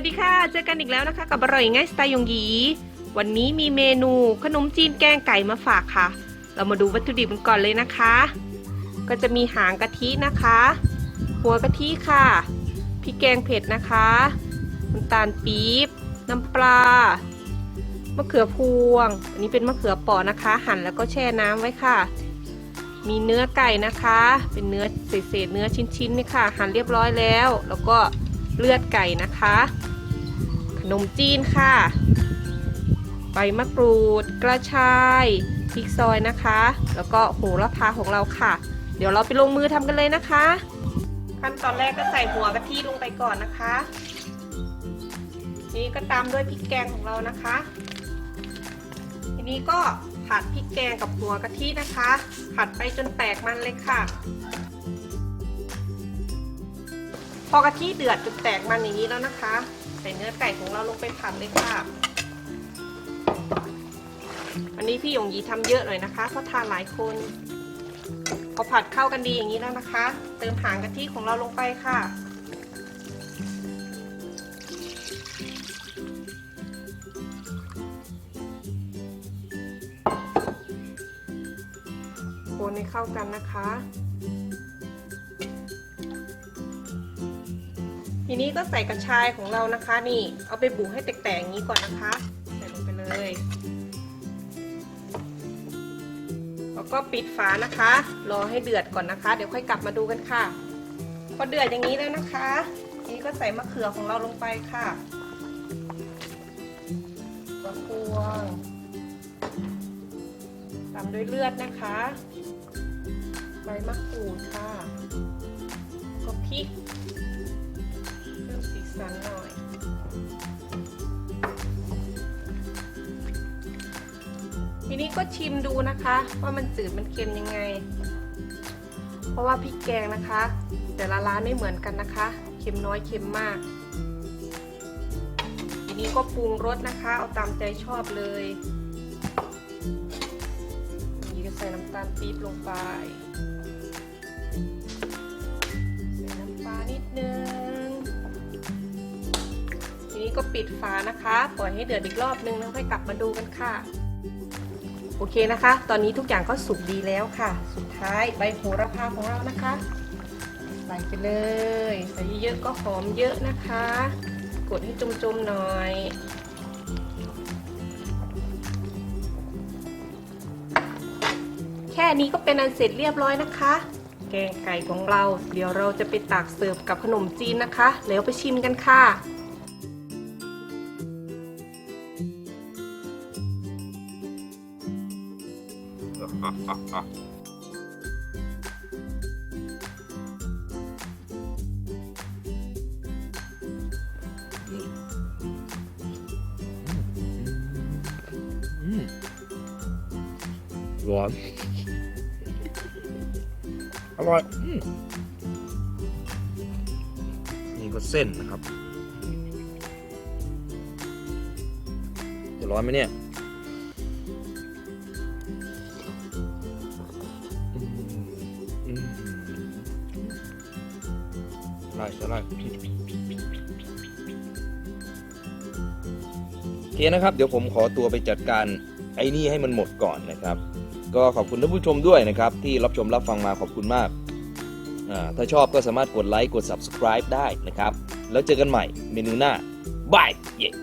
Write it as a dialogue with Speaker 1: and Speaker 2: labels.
Speaker 1: สดีค่ะ เจอกันอีกแล้วนะคะ กับอร่อยง่ายสไตล์ยงหยี วันนี้มีเมนูขนมจีนแกงไก่มาฝากค่ะ เรามาดูวัตถุดิบกันก่อนเลยนะคะ ก็จะมีหางกะทินะคะ หัวกะทิค่ะพริกแกงเผ็ดนะคะน้ำตาลปี๊บน้ำปลามะเขือพวง อันนี้เป็นมะเขือปอนะคะ หั่นแล้วก็แช่น้ำไว้ค่ะ มีเนื้อไก่นะคะ เป็นเนื้อเศษเนื้อชิ้นๆนี่ค่ะ หั่นเรียบร้อยแล้ว แล้วก็ เลือดไก่นะคะ ขนมจีนค่ะ ใบมะกรูด กระชายพริกซอยนะคะ แล้วก็โหระพาของเราค่ะ เดี๋ยวเราไปลงมือทำกันเลยนะคะ ขั้นตอนแรกก็ใส่หัวกะทิลงไปก่อนนะคะ นี่ก็ตามด้วยพริกแกงของเรานะคะ ทีนี้ก็ผัดพริกแกงกับหัวกะทินะคะ ผัดไปจนแตกมันเลยค่ะ พอกะทิเดือดจนแตกมันอย่างนี้แล้วนะคะ ใส่เนื้อไก่ของเราลงไปผัดเลยค่ะอันนี้พี่หยงยีทำเยอะหน่อยนะคะเพราะทานหลายคนพอผัดเข้ากันดีอย่างนี้แล้วนะคะ เติมหางกะทิของเราลงไปค่ะ คนให้เข้ากันนะคะ ทีนี้ก็ใส่กระชายของเรานะคะนี่ เอาไปบุกให้แตกๆอย่างนี้ก่อนนะคะ ใส่ลงไปเลย แล้วก็ปิดฝานะคะ รอให้เดือดก่อนนะคะ เดี๋ยวค่อยกลับมาดูกันค่ะ พอเดือดอย่างนี้แล้วนะคะทีนี้ก็ใส่มะเขือของเราลงไปค่ะมะพวงตามด้วยเลือดนะคะ ใบมะกรูดค่ะ ก็พริก ทีนี้ก็ชิมดูนะคะ ว่ามันจืดมันเค็มยังไง เพราะว่าพริกแกงนะคะ แต่ละร้านไม่เหมือนกันนะคะ เค็มน้อยเค็มมาก ทีนี้ก็ปรุงรสนะคะ เอาตามใจชอบเลยนี่ก็ใส่น้ำตาลปี๊บลงไปใส่น้ำปลานิดนึงทีนี้ก็ปิดฝานะคะ ปล่อยให้เดือดอีกรอบนึงแล้วค่อยกลับมาดูกันค่ะ โอเคนะคะ ตอนนี้ทุกอย่างก็สุกดีแล้วค่ะ สุดท้ายใบโหระพาของเรานะคะ ใส่ไปเลยใส่เยอะๆก็หอมเยอะนะคะ กดให้จมๆหน่อยแค่นี้ก็เป็นอันเสร็จเรียบร้อยนะคะ แกงไก่ของเรา เดี๋ยวเราจะไปตักเสิร์ฟกับขนมจีนนะคะ แล้วไปชิมกันค่ะ
Speaker 2: ร้อนอร่อยอืมนี่ก็เส้นนะครับ จะร้อนไหมเนี่ย ไล่จะไล่โอเคนะครับ เดี๋ยวผมขอตัวไปจัดการไอ้นี่ให้มันหมดก่อนนะครับ ก็ขอบคุณท่านผู้ชมด้วยนะครับ ที่รับชมรับฟังมาขอบคุณมากอ่าถ้าชอบก็สามารถกดไลค์กด subscribe ได้นะครับ แล้วเจอกันใหม่เมนูหน้าบายเย้